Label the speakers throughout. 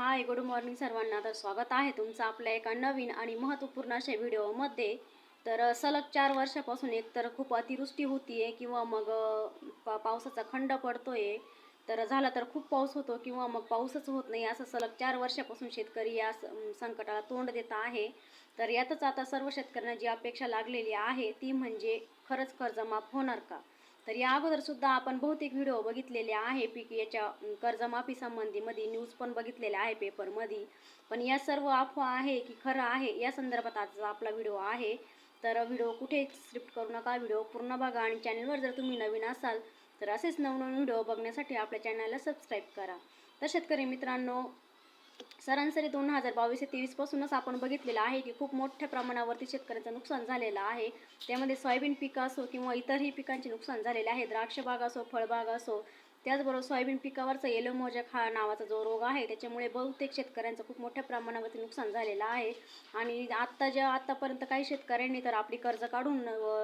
Speaker 1: Hi good morning सर्वांना. तर स्वागत आहे तुमचं आपल्या एका नवीन आणि महत्त्वपूर्ण अशा व्हिडिओमध्ये. तर सलग चार वर्षापासून एकतर खूप अतिवृष्टी होतीये किंवा मग पा पावसाचा खंड पडतोय. तर झाला तर खूप पाऊस होतो किंवा मग पाऊसच होत नाही असं सलग चार वर्षापासून शेतकरी या स- संकटाला तोंड देत आहे. तर यातच आता सर्व शेतकऱ्यांना जी अपेक्षा लागलेली आहे ती म्हणजे खरंच कर्जमाफ होणार का? तर या अगोदर सुद्धा आपण बहुतेक व्हिडिओ बघितलेले आहे. पीक याच्या कर्जमाफी संबंधी मध्ये न्यूज पण बघितलेल्या आहे पेपरमध्ये पण या सर्व अफवा आहे की खरं आहे या संदर्भात आजचा आपला व्हिडिओ आहे. तर व्हिडिओ कुठे स्क्रिप्ट करू नका. व्हिडिओ पूर्ण बघा आणि चॅनलवर जर तुम्ही नवीन असाल तर असेच नवनवीन व्हिडिओ बघण्यासाठी आपल्या चॅनलला सबस्क्राईब करा. तर शेतकरी मित्रांनो सरासरी दोन हजार बावीस ते तेवीसपासूनच आपण बघितलेलं आहे की खूप मोठ्या प्रमाणावरती शेतकऱ्यांचं नुकसान झालेलं आहे. त्यामध्ये सोयाबीन पीक असो किंवा इतरही पिकांचे नुकसान झालेले आहे. द्राक्षबाग असो फळबाग असो त्याचबरोबर सोयाबीन पिकावरचा येलो मोजॅक हा नावाचा जो रोग आहे त्याच्यामुळे बहुतेक शेतकऱ्यांचं खूप मोठ्या प्रमाणावरती नुकसान झालेलं आहे. आणि आत्ता ज्या आत्तापर्यंत काही शेतकऱ्यांनी तर आपली कर्ज काढून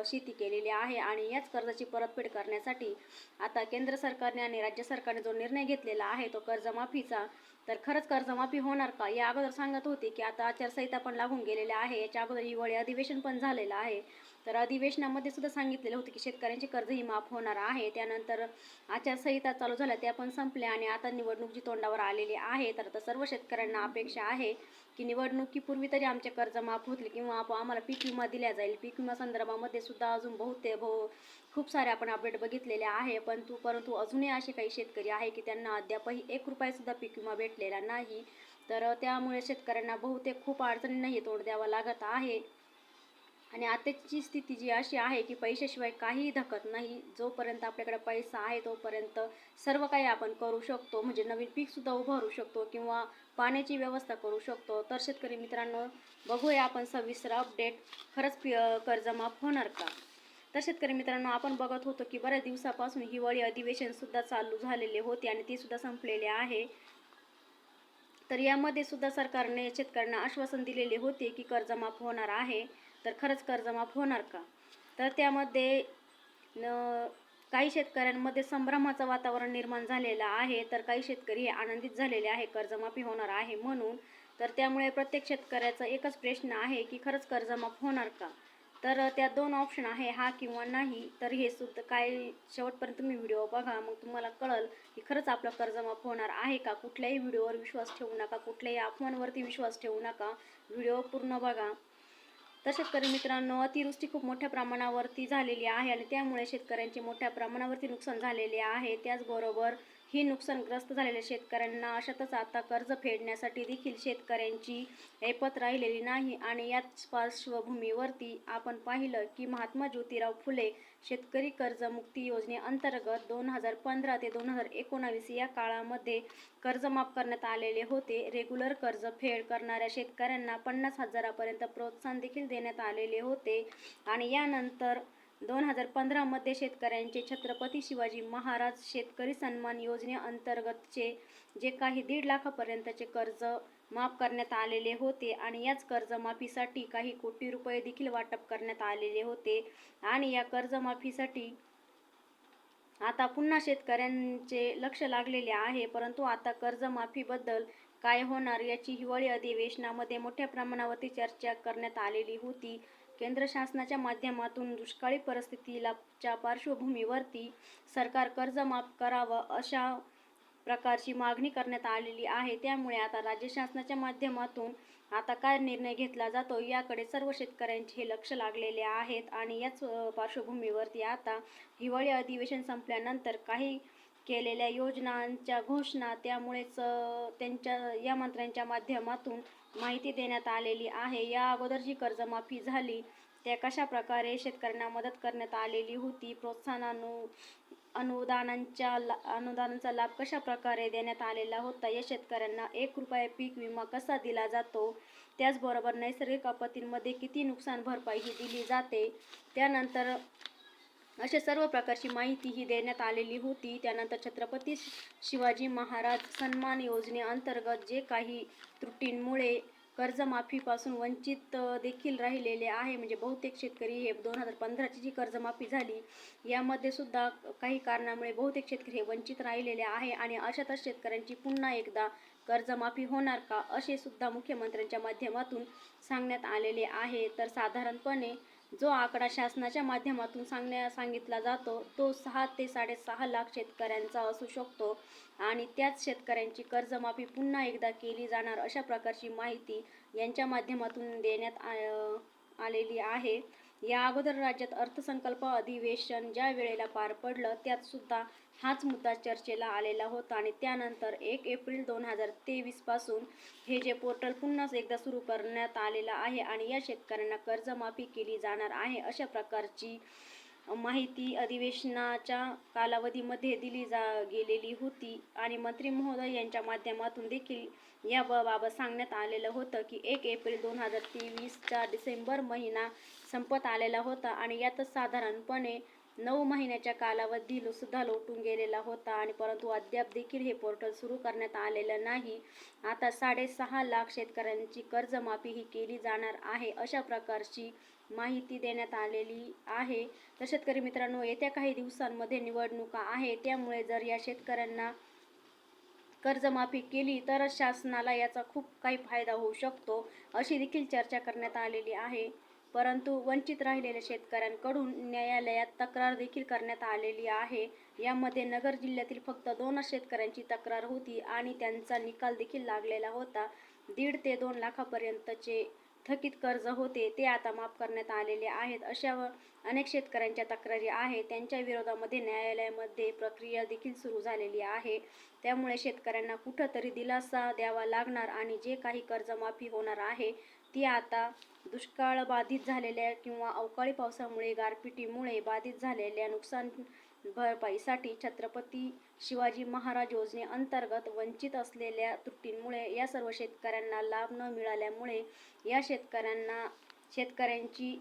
Speaker 1: शेती केलेली आहे आणि याच कर्जाची परतफेड करण्यासाठी आता केंद्र सरकारने आणि राज्य सरकारने जो निर्णय घेतलेला आहे तो कर्जमाफीचा तर खरंच कर्जमाफी होणार का? या अगोदर सांगत होते की आता आचारसंहिता पण लागून गेलेल्या आहे. याच्या अगोदर हिवाळी अधिवेशन पण झालेलं आहे. तर अधिवेशनामध्ये सुद्धा सांगितलेलं होतं की शेतकऱ्यांचे कर्जही माफ होणार आहे. त्यानंतर आचारसंहिता चालू झाल्या त्या पण संपल्या आणि आता निवडणूक जी तोंडावर आलेली आहे तर आता सर्व शेतकऱ्यांना अपेक्षा आहे की निवडणुकीपूर्वी तरी आमचे कर्ज माफ होतील किंवा आम्हाला पीक विमा दिला जाईल. पीक विमा संदर्भामध्ये सुद्धा अजून बहुते बहु खूप सारे आपण अपडेट बघितलेले आहे पण तू परंतु अजूनही असे काही शेतकरी आहे की त्यांना अद्यापही एक रुपयासुद्धा पीक विमा भेटलेला नाही. तर त्यामुळे शेतकऱ्यांना बहुतेक खूप अडचणींनाही तोंड द्यावं लागत आहे. आणि आताची स्थिती जी अशी आहे की पैशाशिवाय काहीही धकत नाही जोपर्यंत आपल्याकडे पैसा आहे तोपर्यंत सर्व काही आपण करू शकतो. म्हणजे नवीन पीकसुद्धा उभारू शकतो किंवा पाण्याची व्यवस्था करू शकतो. तर शेतकरी मित्रांनो बघूया आपण सविस्तर अपडेट खरंच पी कर्जमाफ होणार का? तर शेतकरी मित्रांनो आपण बघत होतो की बऱ्याच दिवसापासून हिवाळी अधिवेशनसुद्धा चालू झालेले होते आणि ते सुद्धा संपलेले आहे. तर यामध्ये सुद्धा सरकारने शेतकऱ्यांना आश्वासन दिलेले होते की कर्जमाफ होणार आहे. तर खरंच कर्जमाफ होणार का? तर त्यामध्ये न काही शेतकऱ्यांमध्ये संभ्रमाचं वातावरण निर्माण झालेलं आहे तर काही शेतकरी हे आनंदित झालेले आहे कर्जमाफी होणार आहे म्हणून. तर त्यामुळे प्रत्येक शेतकऱ्याचा एकच प्रश्न आहे की खरंच कर्जमाफ होणार का? तर त्यात दोन ऑप्शन आहे हा किंवा नाही तर हे सुद्धा काय शेवटपर्यंत तुम्ही व्हिडिओ बघा मग तुम्हाला कळल की खरंच आपलं कर्जमाफ होणार आहे का? कुठल्याही व्हिडिओवर विश्वास ठेवू नका कुठल्याही अफवांवरती विश्वास ठेवू नका. व्हिडिओ पूर्ण बघा. तर शेतकरी मित्रांनो अतिवृष्टी खूप मोठ्या प्रमाणावरती झालेली आहे आणि त्यामुळे शेतकऱ्यांचे मोठ्या प्रमाणावरती नुकसान झालेले आहे. त्याचबरोबर ही नुकसानग्रस्त झालेल्या शेतकऱ्यांना अशातच आता कर्ज फेडण्यासाठी देखील शेतकऱ्यांची ऐपत राहिलेली नाही. आणि याच पार्श्वभूमीवरती आपण पाहिलं की महात्मा ज्योतिराव फुले शेतकरी कर्जमुक्ती योजनेअंतर्गत दोन हजार पंधरा ते दोन हजार एकोणावीस या काळामध्ये कर्ज माफ करण्यात आलेले होते. रेग्युलर कर्ज फेड करणाऱ्या शेतकऱ्यांना पन्नास हजारापर्यंत प्रोत्साहन देखील देण्यात आलेले होते. आणि यानंतर दोन हजार पंधरामध्ये शेतकऱ्यांचे छत्रपती शिवाजी महाराज शेतकरी सन्मान योजनेअंतर्गतचे जे काही दीड लाखापर्यंतचे कर्ज माफ करण्यात आलेले होते आणि याच कर्जमाफीसाठी काही कोटी रुपये देखील वाटप करण्यात आलेले होते. आणि या कर्जमाफीसाठी आता पुन्हा शेतकऱ्यांचे लक्ष लागलेले आहे परंतु आता कर्जमाफीबद्दल काय होणार याची हिवाळी अधिवेशनामध्ये मोठ्या प्रमाणावरती चर्चा करण्यात आलेली होती. केंद्र शासनाच्या माध्यमातून दुष्काळी परिस्थितीला च्या पार्श्वभूमीवरती सरकार कर्ज माफ करावं अशा प्रकारची मागणी करण्यात आलेली आहे. त्यामुळे आता राज्य शासनाच्या माध्यमातून आता काय निर्णय घेतला जातो याकडे सर्व शेतकऱ्यांचे हे लक्ष लागलेले आहेत आणि याच पार्श्वभूमीवरती आता हिवाळी अधिवेशन संपल्यानंतर काही केलेल्या योजनांच्या घोषणा त्यामुळेच त्यांच्या या मंत्र्यांच्या माध्यमातून माहिती देण्यात आलेली आहे. या अगोदर जी कर्जमाफी झाली. त्या कशा प्रकारे शेतकऱ्यांना मदत करण्यात आलेली होती? प्रोत्साहन अनु अनुदानांच्या ला अनुदानांचा लाभ कशा प्रकारे देण्यात आलेला होता? या शेतकऱ्यांना एक रुपया पीक विमा कसा दिला जातो? त्याचबरोबर नैसर्गिक आपत्तींमध्ये किती नुकसान भरपाई ही दिली जाते? त्यानंतर अशा सर्व प्रकारची माहिती ही देण्यात आलेली होती. त्यानंतर छत्रपती शिवाजी महाराज सन्मान योजनेअंतर्गत जे काही त्रुटींमुळे कर्जमाफीपासून वंचित देखील राहिलेले आहे म्हणजे बहुतेक शेतकरी हे दोन हजार पंधराची जी कर्जमाफी झाली यामध्ये सुद्धा काही कारणामुळे बहुतेक शेतकरी हे वंचित राहिलेले आहे आणि अशातच शेतकऱ्यांची पुन्हा एकदा कर्जमाफी होणार का असे सुद्धा मुख्यमंत्र्यांच्या माध्यमातून सांगण्यात आलेले आहे. तर साधारणपणे जो आकडा शासनाच्या माध्यमातून सांगण्या सांगितला जातो तो सहा ते साडेसहा लाख शेतकऱ्यांचा असू शकतो आणि त्याच शेतकऱ्यांची कर्जमाफी पुन्हा एकदा केली जाणार अशा प्रकारची माहिती यांच्या माध्यमातून देण्यात आ- आलेली आहे. या अगोदर राज्यात अर्थसंकल्प अधिवेशन ज्या वेळेला पार पडलं त्यात सुद्धा हाच मुद्दा चर्चेला आलेला होता आणि त्यानंतर एक एप्रिल दोन हजार तेवीसपासून हे जे पोर्टल पुन्हा एकदा सुरू करण्यात आलेलं आहे आणि या शेतकऱ्यांना कर्जमाफी केली जाणार आहे अशा प्रकारची माहिती अधिवेशनाच्या कालावधीमध्ये दिली जा गेलेली होती. आणि मंत्री महोदय यांच्या माध्यमातून देखील या बाबत सांगण्यात आलेलं होतं की एक एप्रिल दोन हजार तेवीसचा डिसेंबर महिना संपत आलेला होता आणि यातच साधारणपणे नऊ महिन्याच्या कालावधी सुद्धा लोटून गेलेला होता आणि परंतु अद्याप देखील हे पोर्टल सुरू करण्यात आलेलं नाही. आता साडेसहा लाख शेतकऱ्यांची कर्जमाफी ही केली जाणार आहे अशा प्रकारची माहिती देण्यात आलेली आहे. तर शेतकरी मित्रांनो येत्या काही दिवसांमध्ये निवडणुका आहे त्यामुळे जर या शेतकऱ्यांना कर्जमाफी केली तरच शासनाला याचा खूप काही फायदा होऊ शकतो अशी देखील चर्चा करण्यात आलेली आहे. परंतु वंचित राहिलेल्या शेतकऱ्यांकडून न्यायालयात तक्रार देखील करण्यात आलेली आहे. यामध्ये नगर जिल्ह्यातील फक्त दोनच शेतकऱ्यांची तक्रार होती आणि त्यांचा निकाल देखील लागलेला होता. दीड ते दोन लाखापर्यंतचे थकीत कर्ज होते ते आता माफ करण्यात आलेले आहेत. अशा व अनेक शेतकऱ्यांच्या तक्रारी आहेत. त्यांच्या विरोधामध्ये न्यायालयामध्ये प्रक्रिया देखील सुरू झालेली आहे. त्यामुळे शेतकऱ्यांना कुठंतरी दिलासा द्यावा लागणार आणि जे काही कर्जमाफी होणार आहे ती आता दुष्काळ बाधित झालेल्या किंवा अवकाळी पावसामुळे गारपिटीमुळे बाधित झालेल्या नुकसान भरपाईसाठी छत्रपती शिवाजी महाराज योजनेअंतर्गत वंचित असलेल्या त्रुटींमुळे या सर्व शेतकऱ्यांना लाभ न मिळाल्यामुळे या शेतकऱ्यांना शेतकऱ्यांची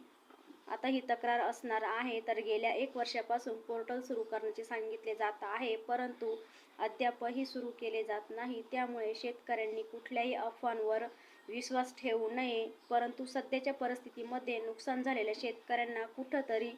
Speaker 1: आता ही तक्रार असणार आहे. तर गेल्या एक वर्षापासून पोर्टल सुरू करण्याचे सांगितले जात आहे. परंतु अद्यापही सुरू केले जात नाही. त्यामुळे शेतकऱ्यांनी कुठल्याही अफवांवर विश्वास ठेवू नये. परंतु सध्याच्या परिस्थितीमध्ये नुकसान झालेल्या शेतकऱ्यांना कुठंतरी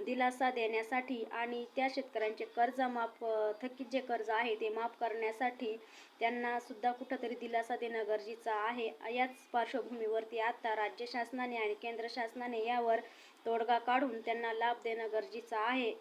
Speaker 1: दिलासा देण्यासाठी आणि त्या शेतकऱ्यांचे कर्ज माफ थकीत जे कर्ज आहे ते माफ करण्यासाठी त्यांना सुद्धा कुठंतरी दिलासा देणं गरजेचं आहे. याच पार्श्वभूमीवरती आता राज्य शासनाने आणि केंद्र शासनाने यावर तोडगा काढून त्यांना लाभ देणं गरजेचं आहे.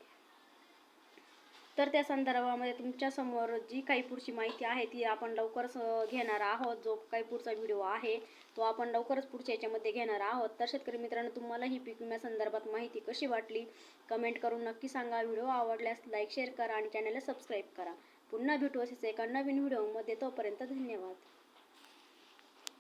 Speaker 1: तर त्या संदर्भामध्ये तुमच्यासमोर जी काही पुढची माहिती आहे ती आपण लवकरच घेणार आहोत. जो काही पुढचा व्हिडिओ आहे तो आपण लवकरच पुढच्या याच्यामध्ये घेणार आहोत. तर शेतकरी मित्रांनो तुम्हाला ही पीक विम्यासंदर्भात माहिती कशी वाटली? कमेंट करून नक्की सांगा. व्हिडिओ आवडल्यास लाईक शेअर करा आणि चॅनलला सबस्क्राईब करा. पुन्हा भेटू असेच एका नवीन व्हिडिओमध्ये. तोपर्यंत धन्यवाद.